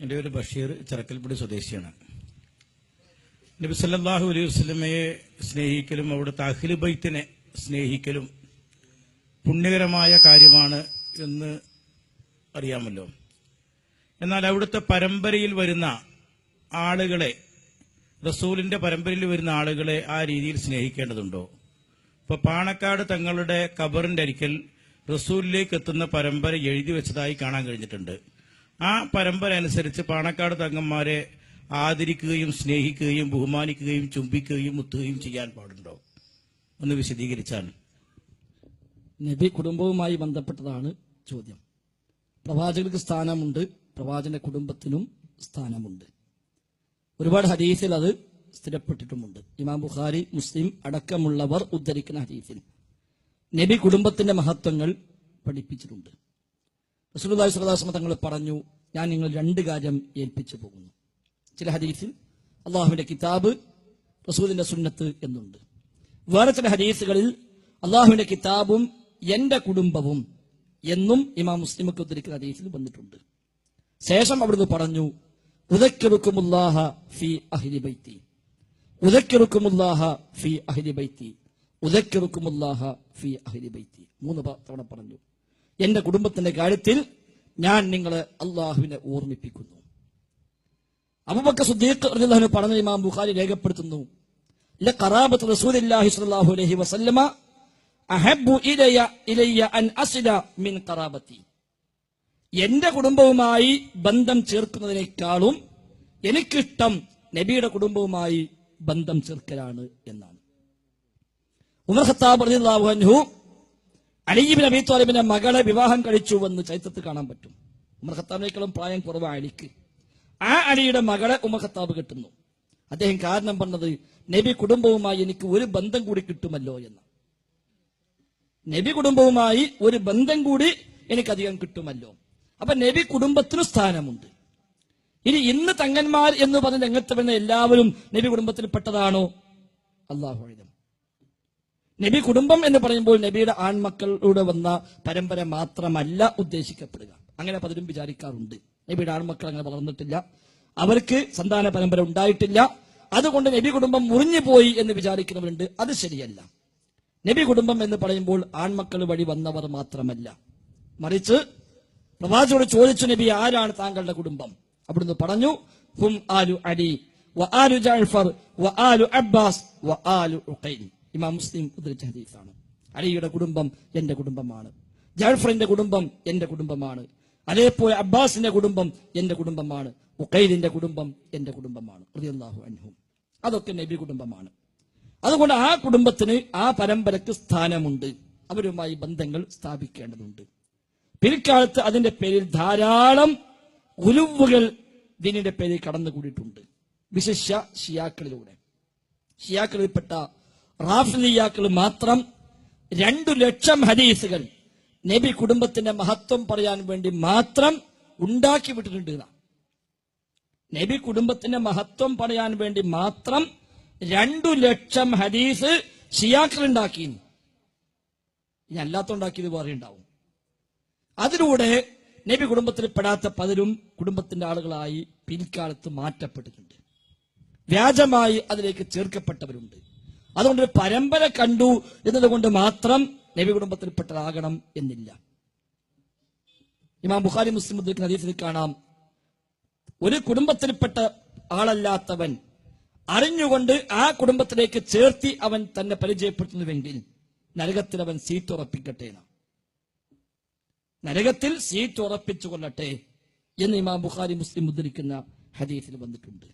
എന്റെ പേര് ബഷീർ ചിറക്കൽപ്പടി സ്വദേശിയാണ്. നബി സല്ലാഹു അലൈഹി വസ്ലമയെ സ്നേഹിക്കലും അവിടുത്തെ അഖിലു ബൈത്തിനെ സ്നേഹിക്കലും പുണ്യകരമായ കാര്യമാണ് എന്ന് അറിയാമല്ലോ. എന്നാൽ അവിടുത്തെ പരമ്പരയിൽ വരുന്ന ആളുകളെ റസൂലിന്റെ പരമ്പരയിൽ വരുന്ന ആളുകളെ ആ രീതിയിൽ സ്നേഹിക്കേണ്ടതുണ്ടോ? ഇപ്പൊ പാണക്കാട് തങ്ങളുടെ കബറിന്റെ അരിക്കൽ റസൂലിലേക്ക് എത്തുന്ന പരമ്പര എഴുതി വെച്ചതായി കാണാൻ കഴിഞ്ഞിട്ടുണ്ട്. ആ പരമ്പര അനുസരിച്ച് പാണക്കാട് തങ്ങന്മാരെ ആദരിക്കുകയും സ്നേഹിക്കുകയും ബഹുമാനിക്കുകയും ചുംബിക്കുകയും മുത്തുകയും ചെയ്യാൻ പാടുണ്ടോ? ഒന്ന് വിശദീകരിച്ചാണ് നബി കുടുംബവുമായി ബന്ധപ്പെട്ടതാണ് ചോദ്യം. പ്രവാചകർക്ക് സ്ഥാനമുണ്ട് പ്രവാചകന്റെ കുടുംബത്തിനും സ്ഥാനമുണ്ട്. ഒരുപാട് ഹദീസിൽ അത് സ്ഥിരപ്പെട്ടിട്ടുമുണ്ട്. ഇമാം ബുഖാരി മുസ്ലിം അടക്കമുള്ളവർ ഉദ്ധരിക്കുന്ന ഹദീസിൽ. നബി കുടുംബത്തിന്റെ മഹത്വങ്ങൾ പഠിപ്പിച്ചിട്ടുണ്ട്. റസൂലുള്ളാഹി വസല്ലം തങ്ങൾ പറഞ്ഞു ഞാൻ നിങ്ങൾ രണ്ട് കാര്യം ഏൽപ്പിച്ചു പോകുന്നു. ചില ഹദീസിൽ അള്ളാഹുവിന്റെ കിതാബ് റസൂലിന്റെ സുന്നത്ത് എന്നുണ്ട്. വേറെ ചില ഹദീസുകളിൽ അള്ളാഹുവിന്റെ കിതാബും എന്റെ കുടുംബവും എന്നും ഇമാം മുസ്ലിമൊക്കെ ഉദ്ധരിക്കുന്ന ഹദീസിൽ വന്നിട്ടുണ്ട്. ശേഷം അവിടുന്ന് പറഞ്ഞു ഉദക്കിറുക്കുമുല്ലാഹ ഫി അഹ്ലി ബൈത്തി. ഉദക്കിറുക്കുമുല്ലാഹ ഫി അഹ്ലി ബൈത്തി. ഉദക്കിറുക്കുമുല്ലാഹ ഫി അഹ്ലി ബൈത്തി. മൂന്ന് തവണ പറഞ്ഞു. എന്റെ കുടുംബത്തിന്റെ കാര്യത്തിൽ ഞാൻ നിങ്ങളെ അള്ളാഹുവിനെ ഓർമ്മിപ്പിക്കുന്നു. അബൂബക്കർ സുദ്ദീഖ് റളിയല്ലാഹു പറഞ്ഞ ഇമാം ബുഖാരി രേഖപ്പെടുത്തുന്നു. ലഖറാബത്ത് റസൂലില്ലാഹി സ്വല്ലല്ലാഹു അലൈഹി വസല്ലമ അഹബ്ബു ഇലയ ഇലയ്യ അൻ അസ്ല മിൻ ഖറാബത്തി എന്റെ കുടുംബവുമായി ബന്ധം ചേർക്കുന്നതിനേക്കാളും എനിക്കിഷ്ടം നബിയുടെ കുടുംബവുമായി ബന്ധം ചേർക്കലാണ് എന്നാണ്. ഉമർ ഖത്താബ് റളിയല്ലാഹു അൻഹു അലിബിൻ അബി താലിബിന്റെ മകളെ വിവാഹം കഴിച്ചുവെന്ന് ചരിത്രത്തിൽ കാണാൻ പറ്റും. ഉമർ ഖത്താബിനേക്കാളും പ്രായം കുറവാണ് അലിക്ക്. ആ അലിയുടെ മകളെ ഉമർ ഖത്താബ് കിട്ടുന്നു. അദ്ദേഹം കാരണം പറഞ്ഞത് നബി കുടുംബവുമായി എനിക്ക് ഒരു ബന്ധം കൂടി കിട്ടുമല്ലോ എന്ന്. നബി കുടുംബവുമായി ഒരു ബന്ധം കൂടി എനിക്കധികം കിട്ടുമല്ലോ. അപ്പൊ നബി കുടുംബത്തിനും സ്ഥാനമുണ്ട്. ഇനി ഇന്ന് തങ്ങന്മാർ എന്ന് പറഞ്ഞ രംഗത്ത് വരുന്ന എല്ലാവരും നബി കുടുംബത്തിൽ പെട്ടതാണോ? അള്ളാഹു നബി കുടുംബം എന്ന് പറയുമ്പോൾ നബിയുടെ ആൺമക്കളിലൂടെ വന്ന പരമ്പര മാത്രമല്ല ഉദ്ദേശിക്കപ്പെടുക. അങ്ങനെ പലരും വിചാരിക്കാറുണ്ട്. നബിയുടെ ആൺമക്കൾ അങ്ങനെ വളർന്നിട്ടില്ല. അവർക്ക് സന്താന പരമ്പര ഉണ്ടായിട്ടില്ല. അതുകൊണ്ട് നബി കുടുംബം മുറിഞ്ഞു പോയി എന്ന് വിചാരിക്കുന്നവരുണ്ട്. അത് ശരിയല്ല. നബി കുടുംബം എന്ന് പറയുമ്പോൾ ആൺമക്കൾ വഴി വന്നവർ മാത്രമല്ല. മറിച്ച് പ്രവാചകോട് ചോദിച്ചു നബി ആരാണ് താങ്കളുടെ കുടുംബം? അവിടുന്ന് പറഞ്ഞു ഹും ആലു അലി വ ആലു ജാഫർ വ ആലു അബ്ബാസ് വ ആലു ഉഖൈൽ ഇമാം മുസ്ലിം ഉദ്ധരിച്ച ഹദീസാണ്. അലിയുടെ കുടുംബം എന്റെ കുടുംബമാണ്. ജാഫറിന്റെ കുടുംബം എന്റെ കുടുംബമാണ്. അതേപോലെ അബ്ബാസിന്റെ കുടുംബം എന്റെ കുടുംബമാണ്. ഉഖൈലിന്റെ കുടുംബം എന്റെ കുടുംബമാണ്. റളിയല്ലാഹു അൻഹും. അതൊക്കെ നബി കുടുംബമാണ്. അതുകൊണ്ട് ആ കുടുംബത്തിന് ആ പരമ്പരക്ക് സ്ഥാനമുണ്ട്. അവരുമായി ബന്ധങ്ങൾ സ്ഥാപിക്കേണ്ടതുണ്ട്. പിൽക്കാലത്ത് അതിന്റെ പേരിൽ ധാരാളം ഉലുവുകൾ ദീനിന്റെ പേരിൽ കടന്നുകൂടിയിട്ടുണ്ട്. വിശിഷ്യ ഷിയാക്കളിലൂടെ. ഷിയാക്കളിൽപ്പെട്ട റാഫിലിയാക്കൾ മാത്രം രണ്ടു ലക്ഷം ഹദീസുകൾ നബി കുടുംബത്തിന്റെ മഹത്വം പറയാൻ വേണ്ടി മാത്രം ഉണ്ടാക്കി വിട്ടിട്ടുണ്ട്. നബി കുടുംബത്തിന്റെ മഹത്വം പറയാൻ വേണ്ടി മാത്രം രണ്ടു ലക്ഷം ഹദീസ് ഷിയാക്കൾ ഉണ്ടാക്കി. ഇനി അല്ലാത്തുണ്ടാക്കിയത് വേറെ ഉണ്ടാവും. അതിലൂടെ നബി കുടുംബത്തിൽ പെടാത്ത പലരും കുടുംബത്തിന്റെ ആളുകളായി പിൽക്കാലത്ത് മാറ്റപ്പെട്ടിട്ടുണ്ട്. വ്യാജമായി അതിലേക്ക് ചേർക്കപ്പെട്ടവരുണ്ട്. അതുകൊണ്ട് ഒരു പരമ്പര കണ്ടു എന്നതുകൊണ്ട് മാത്രം നബി കുടുംബത്തിൽപ്പെട്ടതാകണം എന്നില്ല. ഇമാം ബുഖാരി മുസ്ലിം ഉദ്ധരിക്കുന്ന ഹദീസിൽ കാണാം ഒരു കുടുംബത്തിൽപ്പെട്ട ആളല്ലാത്തവൻ അറിഞ്ഞുകൊണ്ട് ആ കുടുംബത്തിലേക്ക് ചേർത്തി അവൻ തന്നെ പരിചയപ്പെടുത്തുന്നുവെങ്കിൽ നരകത്തിൽ അവൻ സീറ്റ് ഉറപ്പിക്കട്ടെ നരകത്തിൽ സീറ്റ് ഉറപ്പിച്ചു കൊള്ളട്ടെ എന്ന് ഇമാം ബുഖാരി മുസ്ലിം ഉദ്ധരിക്കുന്ന ഹദീസിൽ വന്നിട്ടുണ്ട്.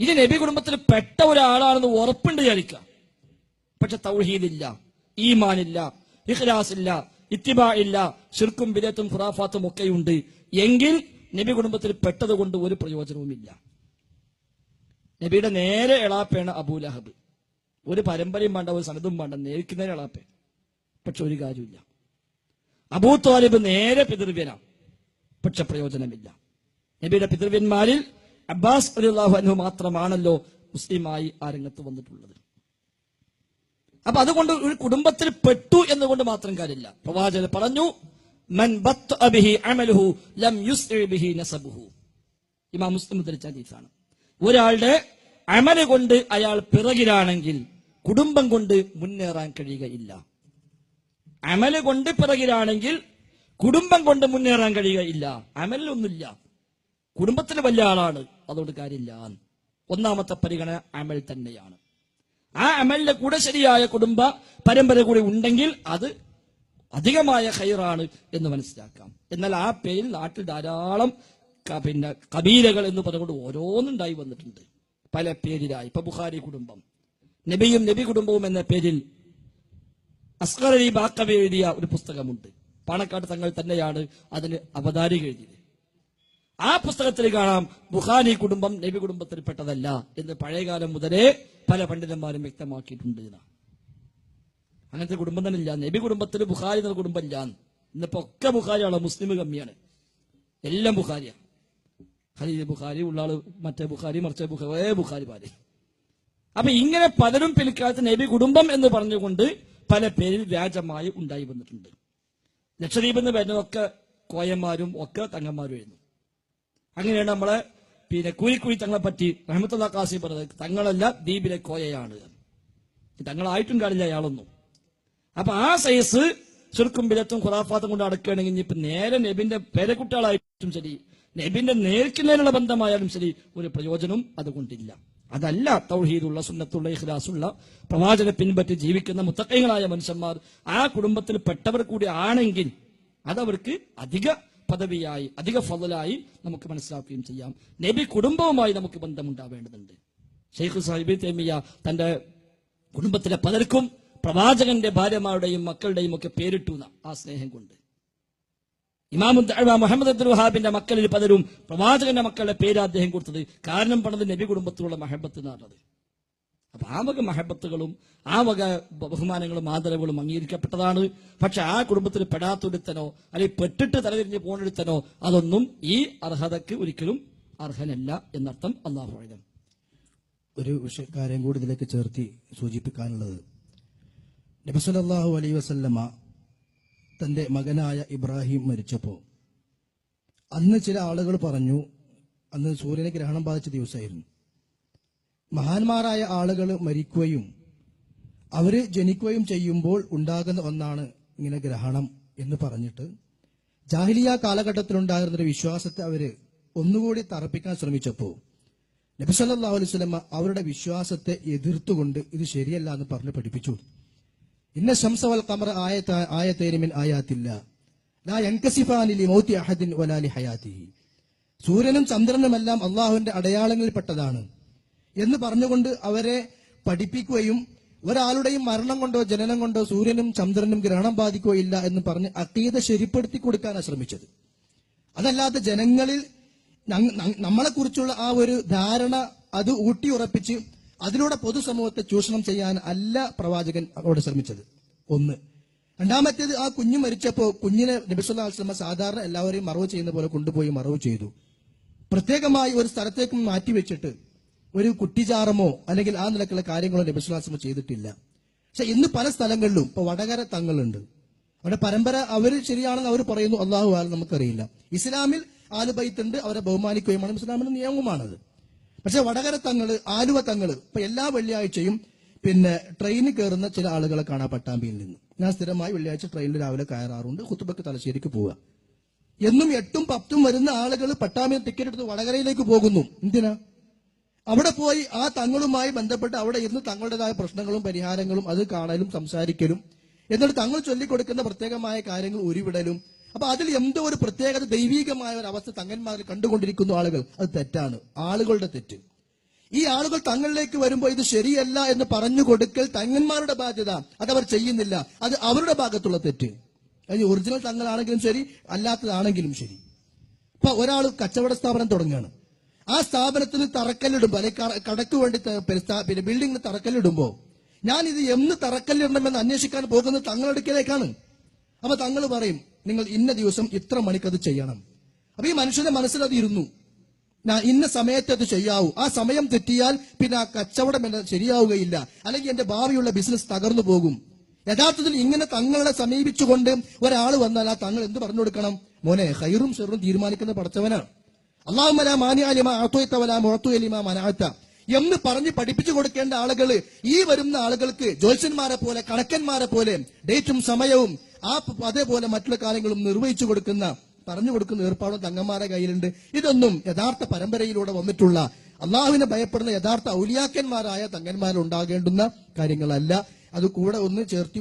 ഇത് നബി കുടുംബത്തിൽ പെട്ട ഒരാളാണെന്ന് ഉറപ്പുണ്ട് വിചാരിക്കുക. പക്ഷെ തൗഹീദില്ല ഈമാനില്ല ഇഖ്ലാസ് ഇല്ല ഇത്തിബാ ഇല്ല ഷിർക്കും ബിലത്തും ഖുറാഫാത്തും ഒക്കെയുണ്ട്. എങ്കിൽ നബി കുടുംബത്തിൽ പെട്ടത് കൊണ്ട് ഒരു പ്രയോജനവുമില്ല. നബിയുടെ നേരെ എളാപ്പയാണ് അബൂലഹബ് ഒരു പരമ്പരയും വേണ്ട ഒരു സനതും വേണ്ട നേരിക്കുന്നതിന് എളാപ്പേ പക്ഷെ ഒരു കാര്യമില്ല അബൂ താലിബ് നേരെ പിതൃവ്യനാണ്. പക്ഷെ പ്രയോജനമില്ല. നബിയുടെ പിതൃവ്യന്മാരിൽ അബ്ബാസ് അലി അള്ളാഹു അൻഹു മാത്രമാണല്ലോ മുസ്ലിമായി ആ രംഗത്ത് വന്നിട്ടുള്ളത്. അപ്പൊ അതുകൊണ്ട് ഒരു കുടുംബത്തിൽ പെട്ടു എന്നുകൊണ്ട് മാത്രം കാര്യമില്ല. പ്രവാചകൻ പറഞ്ഞു മൻ ബത്ത് അമലുഹു ലം യുസ് ബിഹി നസബുഹു. ഇമാം മുസ്ലിം ഹദീസാണ്. ഒരാളുടെ അമൽ കൊണ്ട് അയാൾ പിറകിലാണെങ്കിൽ കുടുംബം കൊണ്ട് മുന്നേറാൻ കഴിയുകയില്ല. അമൽ കൊണ്ട് പിറകിലാണെങ്കിൽ കുടുംബം കൊണ്ട് മുന്നേറാൻ കഴിയുകയില്ല. അമലിലൊന്നുമില്ല. കുടുംബത്തിന് വലിയ ആളാണ്. അതുകൊണ്ട് കാര്യമില്ല. ഒന്നാമത്തെ പരിഗണന അമൽ തന്നെയാണ്. ആ അമലിന്റെ കൂടെ ശരിയായ കുടുംബ പരമ്പര കൂടി ഉണ്ടെങ്കിൽ അത് അധികമായ ഹൈറാണ് എന്ന് മനസ്സിലാക്കാം. എന്നാൽ ആ പേരിൽ നാട്ടിൽ ധാരാളം പിന്നെ കബീലകൾ എന്ന് പറഞ്ഞുകൊണ്ട് ഓരോന്നുണ്ടായി വന്നിട്ടുണ്ട്. പല പേരിലായി. ഇപ്പൊ ബുഖാരി കുടുംബം. നബിയും നബി കുടുംബവും എന്ന പേരിൽ അസ്കർ അലി എഴുതിയ ഒരു പുസ്തകമുണ്ട്. പാണക്കാട് തങ്ങൾ തന്നെയാണ് അതിന് അവതാരിക എഴുതിയത്. ആ പുസ്തകത്തിൽ കാണാം ബുഖാരി കുടുംബം നബി കുടുംബത്തിൽപ്പെട്ടതല്ല എന്ന് പഴയകാലം മുതലേ പല പണ്ഡിതന്മാരും വ്യക്തമാക്കിയിട്ടുണ്ട് അങ്ങനത്തെ കുടുംബം തന്നെ ഇല്ല. നബി കുടുംബത്തിൽ ബുഖാരി എന്ന കുടുംബം ഇല്ല. ഇന്നിപ്പോ ഒക്കെ ബുഖാരിയാണ് മുസ്ലിം കമ്മിയാണ്. എല്ലാം ബുഖാരിയാ. ഖലീദ് ബുഖാരി ഉള്ളാൾ മറ്റേ ബുഖാരി മറിച്ച ബുഖാരി ബുഖാരി പാൽ അപ്പൊ ഇങ്ങനെ പലരും പിൽക്കാലത്ത് നബി കുടുംബം എന്ന് പറഞ്ഞുകൊണ്ട് പല പേരിൽ വ്യാജമായി ഉണ്ടായി വന്നിട്ടുണ്ട്. ലക്ഷദ്വീപ് എന്ന് വരുന്നതൊക്കെ കോയന്മാരും ഒക്കെ തങ്ങന്മാരും എഴുതുന്നു അങ്ങനെയാണ് നമ്മളെ പിന്നെ കൂലിക്കുഴി തങ്ങളെ പറ്റി റഹമത്തുള്ള കാസി പറഞ്ഞത്. തങ്ങളല്ല ദ്വീപിലെ കോയയാണ്. തങ്ങളായിട്ടും കാണില്ല അയാളൊന്നും. അപ്പൊ ആ സൈസ് ചുരുക്കും ബിലത്തും ഖുറാഫാത്തും കൊണ്ട് അടക്കുകയാണെങ്കിൽ ഇപ്പൊ നേരെ നബിന്റെ പേരക്കുട്ടികളായിട്ടും ശരി നബിന്റെ നേരിക്കുന്നതിനുള്ള ബന്ധമായാലും ശരി ഒരു പ്രയോജനം അതുകൊണ്ടില്ല. അതല്ല തൗഹീദുള്ള സുന്നത്തുള്ള ഇഖ്ലാസുള്ള പ്രവാചനെ പിൻപറ്റി ജീവിക്കുന്ന മുത്തക്കൈകളായ മനുഷ്യന്മാർ ആ കുടുംബത്തിൽ പെട്ടവർ കൂടി ആണെങ്കിൽ അതവർക്ക് അധിക പദവിയായി അധിക ഫലായി നമുക്ക് മനസ്സിലാക്കുകയും ചെയ്യാം. നബി കുടുംബവുമായി നമുക്ക് ബന്ധമുണ്ടാവേണ്ടതുണ്ട്. ഷെയ്ഖ് സാഹിബ് തേമിയ തന്റെ കുടുംബത്തിലെ പലർക്കും പ്രവാചകന്റെ ഭാര്യമാരുടെയും മക്കളുടെയും ഒക്കെ പേരിട്ടു ആ സ്നേഹം കൊണ്ട്. ഇമാമുദ്ദ മുഹമ്മദ് അബ്ദുൽ വഹാബിന്റെ മക്കളിൽ പലരും പ്രവാചകന്റെ മക്കളുടെ പേര് അദ്ദേഹം കൊടുത്തത്. കാരണം പണത് നബി കുടുംബത്തിലുള്ള മഹബത്ത് എന്ന് പറഞ്ഞത് അപ്പൊ ആ വക മഹബത്തുകളും ആ വക ബഹുമാനങ്ങളും ആദരവുകളും അംഗീകരിക്കപ്പെട്ടതാണ്. പക്ഷെ ആ കുടുംബത്തിൽ പെടാത്തൊരുത്തനോ അല്ലെങ്കിൽ പെട്ടിട്ട് തലതിരിഞ്ഞ് പോണെടുത്തനോ അതൊന്നും ഈ അർഹതക്ക് ഒരിക്കലും അർഹനല്ല എന്നർത്ഥം അള്ളാഹു ആയുധം ഒരു വിഷയക്കാരെയും കാര്യം കൂടി ഇതിലേക്ക് ചേർത്തി സൂചിപ്പിക്കാനുള്ളത്. നബിസലല്ലാഹു അലൈ വസല്ലമ തന്റെ മകനായ ഇബ്രാഹിം മരിച്ചപ്പോൾ അന്ന് ചില ആളുകൾ പറഞ്ഞു അന്ന് സൂര്യനെ ഗ്രഹണം ബാധിച്ച ദിവസമായിരുന്നു. മഹാന്മാരായ ആളുകൾ മരിക്കുകയും അവർ ജനിക്കുകയും ചെയ്യുമ്പോൾ ഉണ്ടാകുന്ന ഒന്നാണ് ഇങ്ങനെ ഗ്രഹണം എന്ന് പറഞ്ഞിട്ട്. ജാഹിലിയ കാലഘട്ടത്തിലുണ്ടായിരുന്ന ഒരു വിശ്വാസത്തെ അവർ ഒന്നുകൂടി തറപ്പിക്കാൻ ശ്രമിച്ചപ്പോൾ നബിസല്ലാ അലൈഹി സ്വലമ അവരുടെ വിശ്വാസത്തെ എതിർത്തുകൊണ്ട് ഇത് ശരിയല്ല എന്ന് പറഞ്ഞ് പഠിപ്പിച്ചു. ഇന്ന ശംസവൽ കമർ ആയത്തേരിമിൻ ആയാത്തില്ല ലാ അഹദിൻ വലാലി ഹയാത്തിഹി സൂര്യനും ചന്ദ്രനുമെല്ലാം അള്ളാഹുവിന്റെ അടയാളങ്ങളിൽപ്പെട്ടതാണ്. എന്ന് പറഞ്ഞുകൊണ്ട് അവരെ പഠിപ്പിക്കുകയും ഒരാളുടെയും മരണം കൊണ്ടോ ജനനം കൊണ്ടോ സൂര്യനും ചന്ദ്രനും ഗ്രഹണം ബാധിക്കുകയില്ല എന്ന് പറഞ്ഞ് അക്കീത ശരിപ്പെടുത്തി കൊടുക്കാനാണ് ശ്രമിച്ചത്. അതല്ലാതെ ജനങ്ങളിൽ നമ്മളെക്കുറിച്ചുള്ള ആ ഒരു ധാരണ അത് ഊട്ടിയുറപ്പിച്ച് അതിലൂടെ പൊതുസമൂഹത്തെ ചൂഷണം ചെയ്യാൻ അല്ല പ്രവാചകൻ അവിടെ ശ്രമിച്ചത്. ഒന്ന്. രണ്ടാമത്തേത് ആ കുഞ്ഞു മരിച്ചപ്പോ കുഞ്ഞിനെ നബിസ്വല്ലാ വസ്ലമ സാധാരണ എല്ലാവരെയും മറവ് ചെയ്യുന്ന പോലെ കൊണ്ടുപോയി മറവ് ചെയ്തു. പ്രത്യേകമായി ഒരു സ്ഥലത്തേക്ക് മാറ്റിവെച്ചിട്ട് ഒരു കുട്ടിചാറമോ അല്ലെങ്കിൽ ആ നിലക്കുള്ള കാര്യങ്ങളോ നബിസ്വലാസമോ ചെയ്തിട്ടില്ല. പക്ഷെ ഇന്ന് പല സ്ഥലങ്ങളിലും ഇപ്പൊ വടകര തങ്ങളുണ്ട്. അവിടെ പരമ്പര അവർ ശരിയാണെന്ന് അവർ പറയുന്നു അള്ളാഹു ആൽ നമുക്കറിയില്ല. ഇസ്ലാമിൽ ആലുബൈത്തുണ്ട് അവരെ ബഹുമാനിക്കുകയുമാണ്. ഇസ്ലാമിന്റെ നിയമവുമാണത് പക്ഷെ വടകര തങ്ങൾ ആലുവ തങ്ങൾ ഇപ്പൊ എല്ലാ വെള്ളിയാഴ്ചയും പിന്നെ ട്രെയിനിൽ കയറുന്ന ചില ആളുകളെ കാണാം പട്ടാമ്പിയിൽ നിന്ന്. ഞാൻ സ്ഥിരമായി വെള്ളിയാഴ്ച ട്രെയിനിൽ രാവിലെ കയറാറുണ്ട് കുത്തുബക്ക് തലശ്ശേരിക്ക് പോവുക. എന്നും എട്ടും പത്തും വരുന്ന ആളുകൾ പട്ടാമ്പിയിൽ ടിക്കറ്റ് എടുത്ത് വടകരയിലേക്ക് പോകുന്നു. എന്തിനാ? അവിടെ പോയി ആ തങ്ങളുമായി ബന്ധപ്പെട്ട് അവിടെ ഇരുന്ന് തങ്ങളുടേതായ പ്രശ്നങ്ങളും പരിഹാരങ്ങളും അത് കാണലും സംസാരിക്കലും. എന്നിട്ട് തങ്ങൾ ചൊല്ലിക്കൊടുക്കുന്ന പ്രത്യേകമായ കാര്യങ്ങൾ ഉരുവിടലും. അപ്പൊ അതിൽ എന്തോ ഒരു പ്രത്യേകത ദൈവീകമായ ഒരു അവസ്ഥ തങ്ങന്മാരിൽ കണ്ടുകൊണ്ടിരിക്കുന്ന ആളുകൾ അത് തെറ്റാണ്. ആളുകളുടെ തെറ്റ്. ഈ ആളുകൾ തങ്ങളിലേക്ക് വരുമ്പോൾ ഇത് ശരിയല്ല എന്ന് പറഞ്ഞു കൊടുക്കൽ തങ്ങന്മാരുടെ ബാധ്യത. അവർ ചെയ്യുന്നില്ല. അത് അവരുടെ ഭാഗത്തുള്ള തെറ്റ്. അത് ഒറിജിനൽ തങ്ങളാണെങ്കിലും ശരി അല്ലാത്തതാണെങ്കിലും ശരി. ഇപ്പൊ ഒരാൾ കച്ചവട സ്ഥാപനം തുടങ്ങുകയാണ്. ആ സ്ഥാപനത്തിന് തറക്കല്ലിടുമ്പോ അല്ലെങ്കിൽ കട- കടക്ക് വേണ്ടി പിന്നെ ബിൽഡിംഗിന് പിന്നെ ബിൽഡിങ്ങിന് തറക്കല്ലിടുമ്പോ ഞാൻ ഇത് എന്ന് തറക്കല്ലിടണമെന്ന് അന്വേഷിക്കാൻ പോകുന്നത് തങ്ങളടുക്കലേക്കാണ് അപ്പൊ തങ്ങൾ പറയും നിങ്ങൾ ഇന്ന ദിവസം ഇത്ര മണിക്കത് ചെയ്യണം. അപ്പൊ ഈ മനുഷ്യന്റെ മനസ്സിൽ അത് ഇരുന്നു. ഞാൻ ഇന്ന സമയത്ത് അത് ചെയ്യാവൂ. ആ സമയം തെറ്റിയാൽ പിന്നെ ആ കച്ചവടം എന്നെ ശരിയാവുകയില്ല. അല്ലെങ്കിൽ എന്റെ ഭാവിയുള്ള ബിസിനസ് തകർന്നു പോകും. യഥാർത്ഥത്തിൽ ഇങ്ങനെ തങ്ങളെ സമീപിച്ചുകൊണ്ട് ഒരാൾ വന്നാൽ ആ തങ്ങൾ എന്ത് പറഞ്ഞു കൊടുക്കണം? മോനെ ഹൈറും ഷെറും തീരുമാനിക്കുന്ന പടച്ചവനാണ് എന്ന് പറഞ്ഞ് പഠിപ്പിച്ചു കൊടുക്കേണ്ട ആളുകൾ ഈ വരുന്ന ആളുകൾക്ക് ജ്യോത്സ്യന്മാരെ പോലെ കണക്കന്മാരെ പോലെ ഡേറ്റും സമയവും ആ അതേപോലെ മറ്റുള്ള കാര്യങ്ങളും നിർവഹിച്ചു കൊടുക്കുന്ന പറഞ്ഞു കൊടുക്കുന്ന ഏർപ്പാടും തങ്ങന്മാരെ കയ്യിലുണ്ട്. ഇതൊന്നും യഥാർത്ഥ പരമ്പരയിലൂടെ വന്നിട്ടുള്ള അള്ളാഹുവിനെ ഭയപ്പെടുന്ന യഥാർത്ഥ ഔലിയാക്കന്മാരായ തങ്ങന്മാരുണ്ടാകേണ്ടുന്ന കാര്യങ്ങളല്ല. അത് കൂടെ ഒന്ന് ചേർത്തി